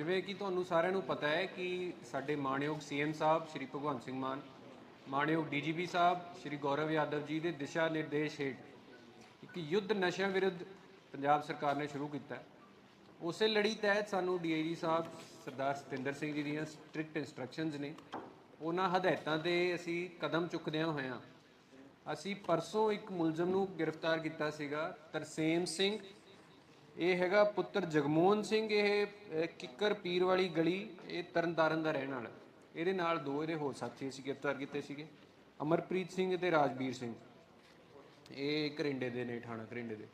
ਜਿਵੇਂ ਕਿ ਤੁਹਾਨੂੰ ਸਾਰਿਆਂ ਨੂੰ ਪਤਾ ਹੈ ਕਿ ਸਾਡੇ ਮਾਣਯੋਗ ਸੀਐਮ ਸਾਹਿਬ ਸ਼੍ਰੀ ਭਗਵੰਤ ਸਿੰਘ ਮਾਨ, ਮਾਣਯੋਗ ਡੀਜੀਪੀ ਸਾਹਿਬ ਸ਼੍ਰੀ ਗੌਰਵ ਯਾਦਵ ਜੀ ਦੇ ਦਿਸ਼ਾ ਨਿਰਦੇਸ਼ ਹੇਠ ਇੱਕ ਯੁੱਧ ਨਸ਼ਿਆਂ ਵਿਰੁੱਧ ਪੰਜਾਬ ਸਰਕਾਰ ਨੇ ਸ਼ੁਰੂ ਕੀਤਾ ਹੈ। ਉਸੇ ਲੜੀ ਤਹਿਤ ਸਾਨੂੰ ਡੀਆਈਜੀ ਸਾਹਿਬ ਸਰਦਾਰ ਸਤਿੰਦਰ ਸਿੰਘ ਜੀ ਦੀਆਂ ਸਟ੍ਰਿਕਟ ਇਨਸਟਰਕਸ਼ਨਸ ਨੇ ਉਹਨਾਂ ਹਦਾਇਤਾਂ ਤੇ ਅਸੀਂ ਕਦਮ ਚੁੱਕਦਿਆਂ ਹੋਇਆਂ ਅਸੀਂ ਪਰਸੋਂ ਇੱਕ ਮੁਲਜ਼ਮ ਨੂੰ ਗ੍ਰਿਫਤਾਰ ਕੀਤਾ ਸੀਗਾ, ਤਰਸੇਮ ਸਿੰਘ ਇਹ ਹੈਗਾ ਪੁੱਤਰ ਜਗਮੋਹਨ ਸਿੰਘ ਇਹ ਅਹ, ਕਿੱਕਰ ਪੀਰ ਵਾਲੀ ਗਲੀ ਇਹ ਤਰਨਤਾਰਨ ਦਾ ਰਹਿਣ ਵਾਲਾ। ਇਹਦੇ ਨਾਲ ਦੋ ਇਹਦੇ ਹੋਰ ਸਾਥੀ ਅਸੀਂ ਗ੍ਰਿਫਤਾਰ ਕੀਤੇ ਸੀਗੇ ਅਮਰਪ੍ਰੀਤ ਸਿੰਘ ਤੇ ਰਾਜਵੀਰ ਸਿੰਘ। ਇਹ ਕਰਿੰਡੇ ਦੇ ਨੇ ਥਾਣਾ ਕਰਿੰਡੇ ਦੇ।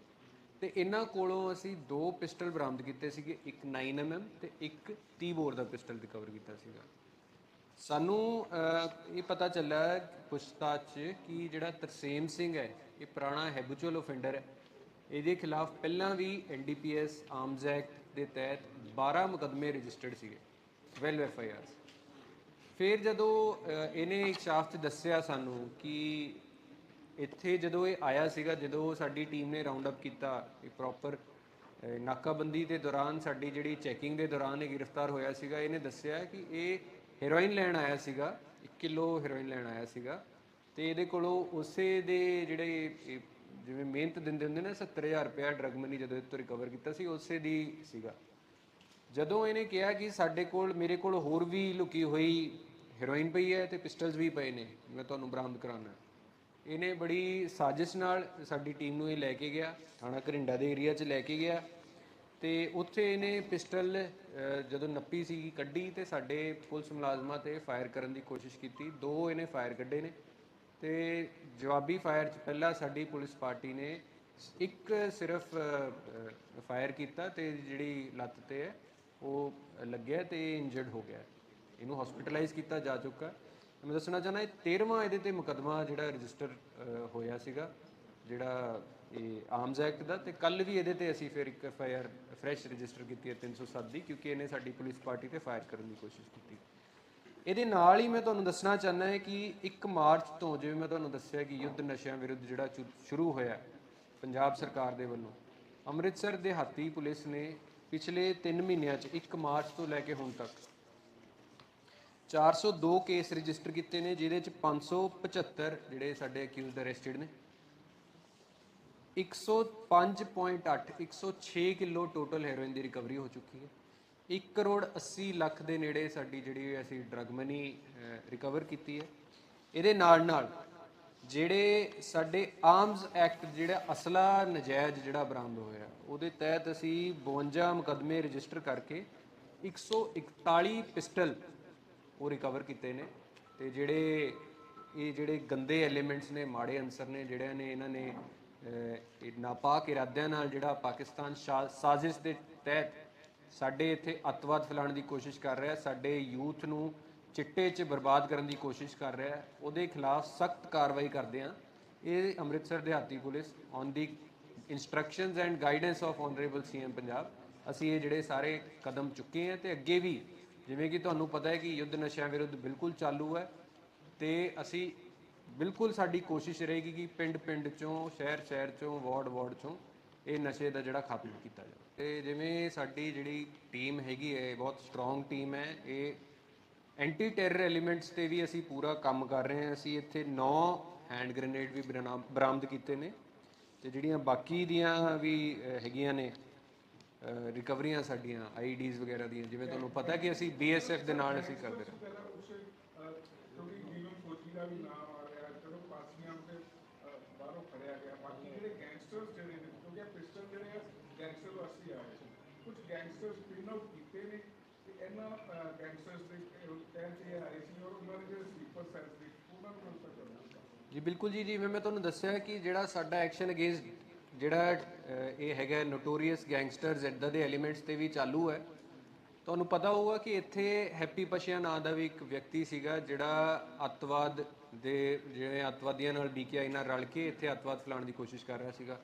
ਤੇ ਇਹਨਾਂ ਕੋਲੋਂ ਅਸੀਂ ਦੋ ਪਿਸਟਲ ਬਰਾਮਦ ਕੀਤੇ ਸੀਗੇ ਇੱਕ 9mm ਤੇ ਇੱਕ 30 ਬੋਰ ਦਾ ਪਿਸਟਲ ਰਿਕਵਰ ਕੀਤਾ ਸੀਗਾ। ਸਾਨੂੰ ਅਹ, ਇਹ ਪਤਾ ਚੱਲਿਆ ਪੁੱਛਤਾਛ 'ਚ ਕਿ ਜਿਹੜਾ ਤਰਸੇਮ ਸਿੰਘ ਹੈ ਇਹ ਪੁਰਾਣਾ ਹੈਬਿਚੁਅਲ ਆਫੈਂਡਰ ਹੈ। ਇਹਦੇ ਖਿਲਾਫ ਪਹਿਲਾਂ ਵੀ ਐਨਡੀਪੀਐਸ ਆਰਮਸ ਐਕਟ ਦੇ ਤਹਿਤ 12 ਮੁਕਦਮੇ ਰਜਿਸਟਰਡ ਸੀਗੇ 12 ਐਫਆਈਆਰਸ ਫਿਰ ਜਦੋਂ ਇਹਨੇ ਇੱਕ ਸ਼ਾਫਟ 'ਚ ਦੱਸਿਆ ਸਾਨੂੰ ਕਿ ਇੱਥੇ ਜਦੋਂ ਇਹ ਆਇਆ ਸੀਗਾ, ਜਦੋਂ ਸਾਡੀ ਟੀਮ ਨੇ ਰਾਉਂਡ ਅਪ ਕੀਤਾ, ਇਹ ਪ੍ਰੋਪਰ ਨਾਕਾਬੰਦੀ ਦੇ ਦੌਰਾਨ ਸਾਡੀ ਜਿਹੜੀ ਚੈਕਿੰਗ ਦੇ ਦੌਰਾਨ ਇਹ ਗ੍ਰਿਫਤਾਰ ਹੋਇਆ ਸੀਗਾ, ਇਹਨੇ ਦੱਸਿਆ ਕਿ ਇਹ ਹੈਰੋਇਨ ਲੈਣ ਆਇਆ ਸੀਗਾ 1 ਕਿਲੋ ਹੈਰੋਇਨ ਲੈਣ ਆਇਆ ਸੀਗਾ। ਤੇ ਇਹਦੇ ਕੋਲੋਂ ਉਸੇ ਦੇ ਜਿਹੜੇ ਜਿਵੇਂ ਮਿਹਨਤ ਦਿੰਦੇ ਹੁੰਦੇ ਨੇ 70000 ਰੁਪਇਆ ਡਰਗ ਮਨੀ ਜਦੋਂ ਇਹ ਤੋਂ ਰਿਕਵਰ ਕੀਤਾ ਸੀ, ਉਸੇ ਦੀ ਸੀਗਾ। ਜਦੋਂ ਇਹਨੇ ਕਿਹਾ ਕਿ ਸਾਡੇ ਕੋਲ, ਮੇਰੇ ਕੋਲ ਹੋਰ ਵੀ ਲੁਕੀ ਹੋਈ ਹੈਰੋਇਨ ਪਈ ਹੈ ਤੇ ਪਿਸਟਲਸ ਵੀ ਪਏ ਨੇ, ਮੈਂ ਤੁਹਾਨੂੰ ਬਰਾਮਦ ਕਰਾਉਣਾ ਇਹਨੇ ਬੜੀ ਸਾਜ਼ਿਸ਼ ਨਾਲ ਸਾਡੀ ਟੀਮ ਨੂੰ ਇਹ ਲੈ ਕੇ ਗਿਆ, ਥਾਣਾ ਘਰਿੰਡਾ ਦੇ ਏਰੀਆ 'ਚ ਲੈ ਕੇ ਗਿਆ ਤੇ ਉੱਥੇ ਇਹਨੇ ਪਿਸਟਲ ਜਦੋਂ ਨੱਪੀ ਸੀ ਕੱਢੀ ਤੇ ਸਾਡੇ ਪੁਲਿਸ ਮੁਲਾਜ਼ਮਾਂ ਤੇ ਫਾਇਰ ਕਰਨ ਦੀ ਕੋਸ਼ਿਸ਼ ਕੀਤੀ। ਦੋ ਇਹਨੇ ਫਾਇਰ ਕੱਢੇ ਨੇ। ਤੇ ਜਵਾਬੀ ਫਾਇਰ 'ਚ ਪਹਿਲਾਂ ਸਾਡੀ ਪੁਲਿਸ ਪਾਰਟੀ ਨੇ ਇੱਕ ਸਿਰਫ ਫਾਇਰ ਕੀਤਾ ਤੇ ਜਿਹੜੀ ਲੱਤ ਤੇ ਹੈ, ਉਹ ਲੱਗਿਆ ਤੇ ਇੰਜਰਡ ਹੋ ਗਿਆ। ਇਹਨੂੰ ਹਸਪੀਟਲਾਈਜ਼ ਕੀਤਾ ਜਾ ਚੁੱਕਾ। ਮੈਂ ਦੱਸਣਾ ਚਾਹਨਾ ਇਹ 13ਵਾਂ ਇਹਦੇ ਤੇ ਮੁਕਦਮਾ ਜਿਹੜਾ ਰਜਿਸਟਰ ਹੋਇਆ ਸੀਗਾ, ਜਿਹੜਾ ਇਹ ਆਰਮਸ ਐਕਟ ਦਾ, ਤੇ ਕੱਲ ਵੀ ਇਹਦੇ ਤੇ ਅਸੀਂ ਫਿਰ ਇੱਕ F I R fresh register ਕੀਤੀ ਹੈ 307 ਦੀ, ਕਿਉਂਕਿ ਇਹਨੇ ਸਾਡੀ ਪੁਲਿਸ ਪਾਰਟੀ ਤੇ ਫਾਇਰ ਕਰਨ ਦੀ ਕੋਸ਼ਿਸ਼ ਕੀਤੀ। ਇਹਦੇ ਨਾਲ ਹੀ ਮੈਂ ਤੁਹਾਨੂੰ ਦੱਸਣਾ ਚਾਹੁੰਦਾ ਹਾਂ ਕਿ 1 ਮਾਰਚ ਤੋਂ ਜਿਵੇਂ ਮੈਂ ਤੁਹਾਨੂੰ ਦੱਸਿਆ ਕਿ ਯੁੱਧ ਨਸ਼ਿਆਂ ਵਿਰੁੱਧ ਜਿਹੜਾ ਸ਼ੁਰੂ ਹੋਇਆ ਪੰਜਾਬ ਸਰਕਾਰ ਦੇ ਵੱਲੋਂ, ਅੰਮ੍ਰਿਤਸਰ ਦੇ ਹਾਤੀ ਪੁਲਿਸ ਨੇ ਪਿਛਲੇ 3 ਮਹੀਨਿਆਂ 'ਚ 1 ਮਾਰਚ ਤੋਂ ਲੈ ਕੇ ਹੁਣ ਤੱਕ 402 ਕੇਸ ਰਜਿਸਟਰ ਕੀਤੇ ਨੇ, ਜਿਹਦੇ ਚ 575 ਜਿਹੜੇ ਸਾਡੇ ਅਕਿਊਜ਼ਡ ਅਰੈਸਟਡ ਨੇ 105.8 106 ਕਿਲੋ ਟੋਟਲ ਹੈਰੋਇਨ ਦੀ ਰਿਕਵਰੀ ਹੋ ਚੁੱਕੀ ਹੈ। 1 ਕਰੋੜ 80 ਲੱਖ ਦੇ ਨੇੜੇ ਸਾਡੀ ਜਿਹੜੀ ਅਸੀਂ ਡਰਗ ਮਨੀ ਰਿਕਵਰ ਕੀਤੀ ਹੈ। ਇਹਦੇ ਨਾਲ ਨਾਲ ਜਿਹੜੇ ਸਾਡੇ ਆਰਮਸ ਐਕਟ ਜਿਹੜਾ ਅਸਲਾ ਨਜਾਇਜ਼ ਜਿਹੜਾ ਬਰਾਮਦ ਹੋਇਆ, ਉਹਦੇ ਤਹਿਤ ਅਸੀਂ 52 ਮੁਕਦਮੇ ਰਜਿਸਟਰ ਕਰਕੇ 141 ਪਿਸਟਲ ਉਹ ਰਿਕਵਰ ਕੀਤੇ ਨੇ ਤੇ ਜਿਹੜੇ ਇਹ ਜਿਹੜੇ ਗੰਦੇ ਐਲੀਮੈਂਟਸ ਨੇ, ਮਾੜੇ ਅਨਸਰ ਨੇ, ਜਿਹੜਿਆਂ ਨੇ ਇਹਨਾਂ ਨੇ ਇਹ ਨਾਪਾਕ ਇਰਾਦਿਆਂ ਨਾਲ ਜਿਹੜਾ ਪਾਕਿਸਤਾਨ ਸ਼ਾ- ਸਾਜ਼ਿਸ਼ ਦੇ ਤਹਿਤ ਸਾਡੇ ਇੱਥੇ ਅੱਤਵਾਦ ਫੈਲਾਉਣ ਦੀ ਕੋਸ਼ਿਸ਼ ਕਰ ਰਿਹਾ, ਸਾਡੇ ਯੂਥ ਨੂੰ ਚਿੱਟੇ 'ਚ ਬਰਬਾਦ ਕਰਨ ਦੀ ਕੋਸ਼ਿਸ਼ ਕਰ ਰਿਹਾ, ਉਹਦੇ ਖਿਲਾਫ ਸਖਤ ਕਾਰਵਾਈ ਕਰਦੇ ਆ ਇਹ ਅੰਮ੍ਰਿਤਸਰ ਦਿਹਾਤੀ police on the instructions and guidance of honourable CM Punjab ਅਸੀਂ ਇਹ ਜਿਹੜੇ ਸਾਰੇ ਕਦਮ ਚੁੱਕੇ ਆ ਤੇ ਅੱਗੇ ਵੀ ਜਿਵੇਂ ਕਿ ਤੁਹਾਨੂੰ ਪਤਾ ਹੈ ਕਿ ਯੁੱਧ ਨਸ਼ਿਆਂ ਵਿਰੁੱਧ ਬਿਲਕੁਲ ਚਾਲੂ ਹੈ ਤੇ ਅਸੀਂ ਬਿਲਕੁਲ ਸਾਡੀ ਕੋਸ਼ਿਸ਼ ਰਹੇਗੀ ਕਿ ਪਿੰਡ ਪਿੰਡ ਚੋਂ ਸ਼ਹਿਰ ਸ਼ਹਿਰ ਚੋਂ ਵਾਰਡ ਵਾਰਡ ਚੋਂ ਇਹ ਨਸ਼ੇ ਦਾ ਜਿਹੜਾ ਖਾਤਮਾ ਕੀਤਾ ਜਾਵੇ। ਤੇ ਜਿਵੇਂ ਸਾਡੀ ਜਿਹੜੀ ਟੀਮ ਹੈਗੀ ਹੈ ਬਹੁਤ ਸਟਰੋਂਗ ਟੀਮ ਹੈ, ਇਹ ਐਂਟੀ ਟੈਰਰ ਐਲੀਮੈਂਟਸ ਤੇ ਵੀ ਅਸੀਂ ਪੂਰਾ ਕੰਮ ਕਰ ਰਹੇ ਹਾਂ। ਅਸੀਂ ਇੱਥੇ 9 ਹੈਂਡ ਗ੍ਰੇਨੇਡ ਵੀ ਬਰਾਮਦ ਕੀਤੇ ਨੇ ਤੇ ਜਿਹੜੀਆਂ ਬਾਕੀ ਦੀਆਂ ਵੀ ਹੈਗੀਆਂ ਨੇ ਰਿਕਵਰੀਆਂ ਸਾਡੀਆਂ ਆਈਡੀਜ਼ ਵਗੈਰਾ ਦੀਆਂ, ਜਿਵੇਂ ਤੁਹਾਨੂੰ ਪਤਾ ਕਿ ਅਸੀਂ ਬੀਐਸਐਫ ਦੇ ਨਾਲ ਅਸੀਂ ਕਰਦੇ ਰਹੇ। ਕਿਉਂਕਿ ਜੀਵਨ ਫੌਜੀ ਦਾ ਵੀ ਨਾਮ ਆ ਰਿਹਾ, ਚਲੋ ਪਾਸੀਆਂ ਤੇ ਬਾਹਰੋਂ ਫੜਿਆ ਗਿਆ, ਬਾਕੀ ਜਿਹੜੇ ਗੈਂਗਸਟਰਸ ਜਿਹੜੇ ਨੇ, ਕਿਉਂਕਿ ਇਹ ਪਿਸਟਲ ਜਿਹੜੇ ਆ ਗੈਂਗਸਟਰ ਵਾਸਤੇ ਆ ਰਹੇ ਕੁਝ ਗੈਂਗਸਟਰਸ ਪਿਨ ਆਊਟ ਕੀਤੇ ਨੇ ਤੇ ਇਹਨਾਂ ਗੈਂਗਸਟਰਸ ਦੇ ਤਹਿਤ ਇਹ ਆਏ ਸੀ ਔਰ ਉਹਨਾਂ ਦੇ ਜਿਹੜੇ ਸਲੀਪਰ ਸੈਲਸ ਦੇ ਉਹਨਾਂ ਨੂੰ ਕਨਸਰ ਕਰਨਾ ਜੀ, ਬਿਲਕੁਲ ਜੀ ਜਿਵੇਂ ਮੈਂ ਤੁਹਾਨੂੰ ਦੱਸਿਆ ਕਿ ਜਿਹੜਾ ਸਾਡਾ ਐਕਸ਼ਨ ਅਗੇਂਸਟ ਜਿਹੜਾ ਇਹ ਹੈਗਾ ਨੋਟੋਰੀਅਸ ਗੈਂਗਸਟਰਸ ਇਦਾਂ ਦੇ ਐਲੀਮੈਂਟਸ ਤੇ ਵੀ ਚਾਲੂ ਹੈ। ਤੁਹਾਨੂੰ ਪਤਾ ਹੋਊਗਾ ਕਿ ਇੱਥੇ ਹੈਪੀ ਪਸ਼ਿਆ ਨਾਂ ਦਾ ਵੀ ਇੱਕ ਵਿਅਕਤੀ ਸੀਗਾ ਜਿਹੜਾ ਅੱਤਵਾਦ ਦੇ ਜਿਹੜੇ ਅੱਤਵਾਦੀਆਂ ਨਾਲ ਬੀਕੇਆਈ ਨਾਲ ਰਲ ਕੇ ਇੱਥੇ ਅੱਤਵਾਦ ਫੈਲਾਉਣ ਦੀ ਕੋਸ਼ਿਸ਼ ਕਰ ਰਿਹਾ ਸੀਗਾ।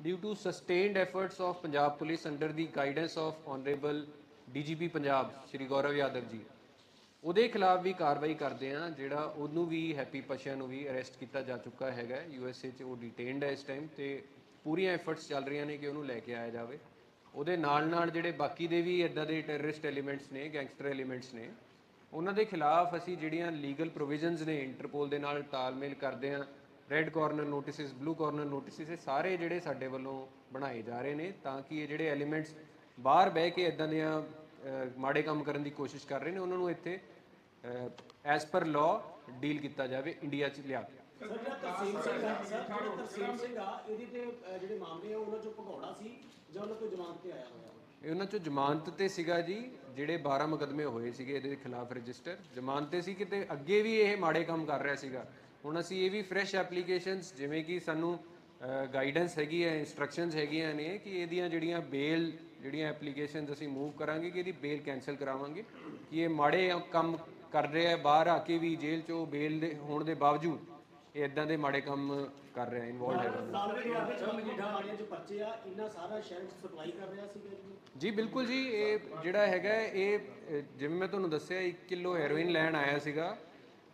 Due to sustained efforts of Punjab police under the guidance of honourable DGP Punjab Shri Gaurav Yadav ji ਉਹਦੇ ਖਿਲਾਫ ਵੀ ਕਾਰਵਾਈ ਕਰਦੇ ਆ ਜਿਹੜਾ ਉਹਨੂੰ ਵੀ ਹੈਪੀ ਪਸ਼ਿਆ ਨੂੰ ਵੀ ਅਰੈਸਟ ਕੀਤਾ ਜਾ ਚੁੱਕਾ ਹੈਗਾ। ਯੂ ਐਸ ਏ 'ਚ ਉਹ ਡਿਟੇਨਡ ਹੈ ਇਸ ਟਾਈਮ ਤੇ ਪੂਰੀਆਂ ਐਫਰਟਸ ਚੱਲ ਰਹੀਆਂ ਨੇ ਕਿ ਉਹਨੂੰ ਲੈ ਕੇ ਆਇਆ ਜਾਵੇ। ਉਹਦੇ ਨਾਲ ਨਾਲ ਜਿਹੜੇ ਬਾਕੀ ਦੇ ਵੀ ਇਦਾਂ ਦੇ ਟੈਰਰਿਸਟ ਐਲੀਮੈਂਟਸ ਨੇ ਗੈਂਗਸਟਰ ਐਲੀਮੈਂਟਸ ਨੇ, ਉਹਨਾਂ ਦੇ ਖਿਲਾਫ ਅਸੀਂ ਜਿਹੜੀਆਂ ਲੀਗਲ ਪ੍ਰੋਵੀਜ਼ਨਸ ਨੇ ਇੰਟਰਪੋਲ ਦੇ ਨਾਲ ਤਾਲਮੇਲ ਕਰਦੇ ਹਾਂ red corner notices blue corner notices ਇਹ ਸਾਰੇ ਜਿਹੜੇ ਸਾਡੇ ਵੱਲੋਂ ਬਣਾਏ ਜਾ ਰਹੇ ਨੇ ਤਾਂ ਕਿ ਇਹ ਜਿਹੜੇ ਐਲੀਮੈਂਟਸ ਬਾਹਰ ਬਹਿ ਕੇ ਇਦਾਂ ਦੀਆਂ ਮਾੜੇ ਕੰਮ ਕਰਨ ਦੀ ਕੋਸ਼ਿਸ਼ ਕਰ ਰਹੇ ਨੇ, ਉਹਨਾਂ ਨੂੰ ਇੱਥੇ ਐਸ ਪਰ ਲਾਅ ਡੀਲ ਕੀਤਾ ਜਾਵੇ ਇੰਡੀਆ 'ਚ ਲਿਆ ਕੇ। ਸਰ ਜਿਹੜਾ ਤਰਸੀਮ ਸਿੰਘ ਆ ਸਰ ਜਿਹੜਾ ਤਰਸੀਮ ਸਿੰਘ ਆ ਇਹਦੇ ਤੇ ਅਹ, ਜਿਹੜੇ ਮਾਮਲੇ ਆ ਉਹਨਾਂ ਚੋਂ ਭਗੌੜਾ ਸੀ ਜਾਂ ਉਹਨਾਂ ਤੋਂ ਜ਼ਮਾਨਤ ਤੇ ਆਇਆ ਹੋਇਆ? ਇਹ ਉਹਨਾਂ ਚੋਂ ਜ਼ਮਾਨਤ ਤੇ ਸੀਗਾ ਜੀ ਜਿਹੜੇ 12 ਮੁਕਦਮੇ ਹੋਏ ਸੀਗੇ ਇਹਦੇ ਖਿਲਾਫ ਰਜਿਸਟਰ। ਜ਼ਮਾਨਤ ਤੇ ਸੀ ਕਿਤੇ ਅੱਗੇ ਵੀ ਇਹ ਮਾੜੇ ਕੰਮ ਕਰ ਰਿਹਾ ਸੀਗਾ। ਹੁਣ ਅਸੀਂ ਇਹ ਵੀ ਫਰੈਸ਼ ਐਪਲੀਕੇਸ਼ਨਸ ਜਿਵੇਂ ਕਿ ਸਾਨੂੰ ਗਾਈਡੈਂਸ ਹੈਗੀ ਹੈ ਇਨਸਟਰਕਸ਼ਨਸ ਹੈਗੀਆਂ ਨੇ ਕਿ ਇਹਦੀਆਂ ਜਿਹੜੀਆਂ ਬੇਲ ਜਿਹੜੀਆਂ ਐਪਲੀਕੇਸ਼ਨਸ ਅਸੀਂ ਮੂਵ ਕਰਾਂਗੇ ਕਿ ਇਹਦੀ ਬੇਲ ਕੈਨਸਲ ਕਰਾਵਾਂਗੇ। ਕਿ ਇਹ ਮਾੜੇ ਕੰਮ ਕਰ ਰਿਹਾ ਹੈ ਬਾਹਰ ਆ ਕੇ ਵੀ ਜੇਲ੍ਹ ਚੋਂ ਬੇਲ ਦੇ ਹੋਣ ਦੇ ਬਾਵਜੂਦ। ਇਹ ਇਦਾਂ ਦੇ ਮਾੜੇ ਕੰਮ ਕਰ ਰਿਹਾ ਇਨਵੋਲਡ ਹੈਗਾ। ਸਾਲਵੇ ਦੇ ਵਿੱਚ ਮਜੀਠਾ ਮਾਰੀਆਂ ਚ ਪਰਚੇ ਆ ਇੰਨਾ ਸਾਰਾ ਸ਼ਹਿਰ ਚ ਸਪਲਾਈ ਕਰ ਰਿਹਾ ਸੀਗਾ ਜੀ। ਜੀ ਬਿਲਕੁਲ ਜੀ ਇਹ ਜਿਹੜਾ ਹੈਗਾ ਇਹ ਜਿਵੇਂ ਮੈਂ ਤੁਹਾਨੂੰ ਦੱਸਿਆ 1 ਕਿਲੋ ਹੈਰੋਇਨ ਲੈਣ ਆਇਆ ਸੀਗਾ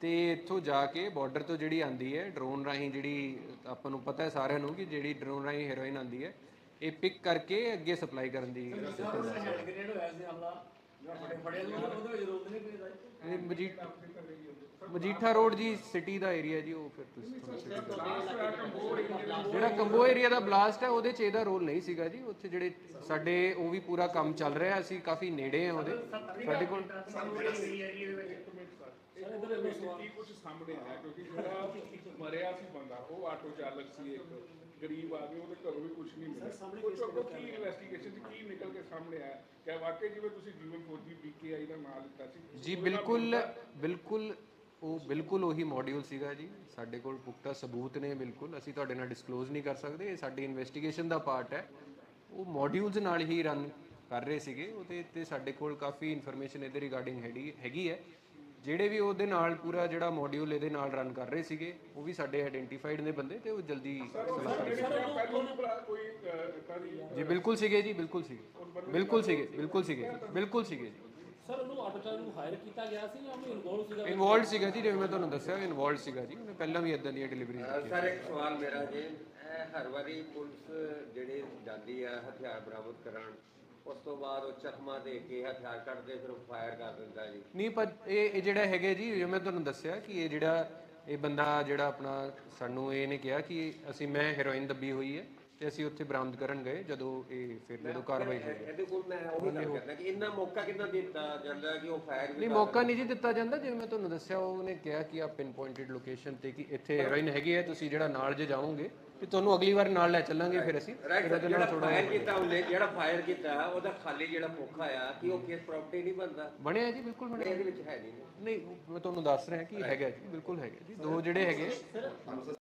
ਤੇ ਇੱਥੋਂ ਜਾ ਕੇ ਬਾਰਡਰ ਤੋਂ ਜਿਹੜੀ ਆਂਦੀ ਹੈ ਡਰੋਨ ਰਾਹੀਂ ਜਿਹੜੀ ਆਪਾਂ ਨੂੰ ਪਤਾ ਹੈ ਸਾਰਿਆਂ ਨੂੰ ਕਿ ਜਿਹੜੀ ਡਰੋਨ ਰਾਹੀਂ ਹੈਰੋਇਨ ਆਂਦੀ ਹੈ ਇਹ ਪਿਕ ਕਰਕੇ ਅੱਗੇ ਸਪਲਾਈ ਕਰਨ ਦੀ ਗ੍ਰੇਡ ਮਜੀਠਾ ਰੋਡ ਜੀ ਸਿਟੀ ਦਾ ਏਰੀਆ ਜੀ ਉਹ ਫਿਰ ਤੁਸੀਂ ਜਿਹੜਾ ਕੰਬੋ ਏਰੀਆ ਦਾ ਬਲਾਸਟ ਹੈ ਉਹਦੇ 'ਚ ਇਹਦਾ ਰੋਲ ਨਹੀਂ ਸੀਗਾ ਜੀ। ਉੱਥੇ ਜਿਹੜੇ ਸਾਡੇ ਉਹ ਵੀ ਪੂਰਾ ਕੰਮ ਚੱਲ ਰਿਹਾ ਅਸੀਂ ਕਾਫੀ ਨੇੜੇ ਆ ਉਹਦੇ। ਸਾਡੇ ਕੋਲ ਕੀ ਕੁਝ ਸਾਹਮਣੇ ਆਇਆ ਕਿਉਂਕਿ ਜਿਹੜਾ ਮਰਿਆ ਸੀ ਬੰਦਾ ਉਹ ਆਟੋ ਚਾਲਕ ਸੀ ਇੱਕ ਗਰੀਬ ਆਦਮੀ ਉਹਦੇ ਘਰੋਂ ਵੀ ਕੁਝ ਨਹੀਂ ਮਿਲਿਆ। ਕੁਝ ਅੱਗੋਂ ਕੀ ਇਨਵੈਸਟੀਗੇਸ਼ਨ ਚ ਕੀ ਨਿਕਲ ਕੇ ਸਾਹਮਣੇ ਆਇਆ ਕਿ ਵਾਕਈ ਜਿਵੇਂ ਤੁਸੀਂ ਜੀਵਨ ਫੌਜੀ ਬੀਕੇਆਈ ਦਾ ਨਾਮ ਲਿੱਤਾ ਸੀ ਜੀ ਬਿਲਕੁਲ ਬਿਲਕੁਲ ਉਹ ਬਿਲਕੁਲ ਉਹੀ ਮੋਡਿਊਲ ਸੀਗਾ ਜੀ। ਸਾਡੇ ਕੋਲ ਪੁਖਤਾ ਸਬੂਤ ਨੇ ਬਿਲਕੁਲ। ਅਸੀਂ ਤੁਹਾਡੇ ਨਾਲ ਡਿਸਕਲੋਜ਼ ਨਹੀਂ ਕਰ ਸਕਦੇ। ਇਹ ਸਾਡੀ ਇਨਵੈਸਟੀਗੇਸ਼ਨ ਦਾ ਪਾਰਟ ਹੈ। ਉਹ ਮੋਡਿਊਲਸ ਨਾਲ ਹੀ ਰਨ ਕਰ ਰਹੇ ਸੀਗੇ। ਉਹਦੇ ਤੇ ਸਾਡੇ ਕੋਲ ਕਾਫੀ ਇਨਫੋਰਮੇਸ਼ਨ ਇਹਦੇ ਰਿਗਾਰਡਿੰਗ ਹੈਗੀ ਹੈਗੀ ਹੈ। ਜਿਹੜੇ ਵੀ ਉਹਦੇ ਨਾਲ ਪੂਰਾ ਜਿਹੜਾ ਮੋਡਿਊਲ ਇਹਦੇ ਨਾਲ ਰਨ ਕਰ ਰਹੇ ਸੀਗੇ ਉਹ ਵੀ ਸਾਡੇ ਆਇਡੈਂਟੀਫਾਈਡ ਨੇ ਬੰਦੇ ਤੇ ਉਹ ਜਲਦੀ ਜੀ ਬਿਲਕੁਲ ਸੀਗੇ ਜੀ ਬਿਲਕੁਲ ਸੀਗੇ। ਬਿਲਕੁਲ ਸੀਗੇ ਬਿਲਕੁਲ ਸੀਗੇ ਬਿਲਕੁਲ ਸੀਗੇ ਜੀ। ਸਰ ਉਹਨੂੰ ਆਟੋ ਚਾਲਕ ਨੂੰ ਹਾਇਰ ਕੀਤਾ ਗਿਆ ਸੀ ਜਾਂ ਉਹ ਇਨਵੋਲਵ ਸੀਗਾ? ਇਨਵੋਲਡ ਸੀਗਾ ਜੀ ਜਿਵੇਂ ਮੈਂ ਤੁਹਾਨੂੰ ਦੱਸਿਆ ਇਨਵੋਲਡ ਸੀਗਾ ਜੀ। ਉਹਨੇ ਪਹਿਲਾਂ ਵੀ ਇਦਾਂ ਦੀਆਂ ਡਿਲੀਵਰੀਜ਼ ਅਹ ਸਰ ਇੱਕ ਸਵਾਲ ਮੇਰਾ ਜੀ ਇਹ ਹਰ ਵਾਰੀ ਪੁਲਿਸ ਜਿਹੜੀ ਜਾਂਦੀ ਆ ਹਥਿਆਰ ਬਰਾਮਦ ਕਰਾਉਣ ਉਸ ਤੋਂ ਬਾਅਦ ਉਹ ਚਕਮਾ ਦੇ ਕੇ ਹਥਿਆਰ ਕੱਢਦੇ ਫਿਰ ਫਾਇਰ ਕਰ ਦਿੰਦਾ ਜੀ। ਨਹੀਂ ਪਰ ਇਹ ਇਹ ਜਿਹੜਾ ਹੈਗਾ ਜੀ ਜਿਵੇਂ ਮੈਂ ਤੁਹਾਨੂੰ ਦੱਸਿਆ ਕਿ ਇਹ ਜਿਹੜਾ ਇਹ ਬੰਦਾ ਜਿਹੜਾ ਆਪਣਾ ਸਾਨੂੰ ਇਹਨੇ ਕਿਹਾ ਕਿ ਅਸੀਂ ਮੈਂ ਹੈਰੋਇਨ ਦੱਬੀ ਹੋਈ ਹੈ। ਤੇ ਅਸੀਂ ਉੱਥੇ ਬਰਾਮਦ ਕਰਨ ਗਏ ਜਦੋਂ ਇਹ ਫਿਰ ਜਦੋਂ ਕਾਰਵਾਈ ਹੋਈ। ਇਹਦੇ ਕੋਲ ਮੈਂ ਉਹ ਗੱਲ ਕਰਦਾ ਕਿ ਇੰਨਾ ਮੌਕਾ ਕਿੰਨਾ ਦਿੱਤਾ ਜਾਂਦਾ ਕਿ ਉਹ ਫਾਇਰ ਵੀ ਨਹੀਂ ਮੌਕਾ ਨਹੀਂ ਜੀ ਦਿੱਤਾ ਜਾਂਦਾ ਜਿਵੇਂ ਮੈਂ ਤੁਹਾਨੂੰ ਦੱਸਿਆ ਉਹਨੇ ਕਿਹਾ ਕਿ ਆ ਪਿਨ ਪੁਆਇੰਟਡ ਲੋਕੇਸ਼ਨ ਤੇ ਕਿ ਇੱਥੇ ਹੈਰੋਇਨ ਹੈਗੀ ਹੈ ਤੁਸੀਂ ਜਿਹੜਾ ਨਾਲ ਜੇ ਜਾਓਗੇ ਤੇ ਤੁਹਾਨੂੰ ਅਗਲੀ ਵਾਰ ਨਾਲ ਲੈ ਚੱਲਾਂਗੇ ਫਿਰ ਅਸੀਂ। ਜਿਹੜਾ ਨਾਲ ਥੋੜਾ ਫਾਇਰ ਕੀਤਾ ਉਹਨੇ ਜਿਹੜਾ ਫਾਇਰ ਕੀਤਾ ਉਹਦਾ ਖਾਲੀ ਜਿਹੜਾ ਖੋਖਾ ਆ ਕਿ ਉਹ ਕੇਸ ਪ੍ਰਾਪਰਟੀ ਨਹੀਂ ਬਣਦਾ। ਬਣਿਆ ਜੀ ਬਿਲਕੁਲ ਬਣਿਆ। ਇਹਦੇ ਵਿੱਚ ਹੈ ਨਹੀਂ। ਨਹੀਂ ਮੈਂ ਤੁਹਾਨੂੰ ਦੱਸ ਰਿਹਾ ਕਿ ਹੈਗਾ ਜੀ ਬਿਲਕੁਲ ਹੈਗਾ ਜੀ ਦੋ ਜਿਹੜੇ ਹੈਗੇ।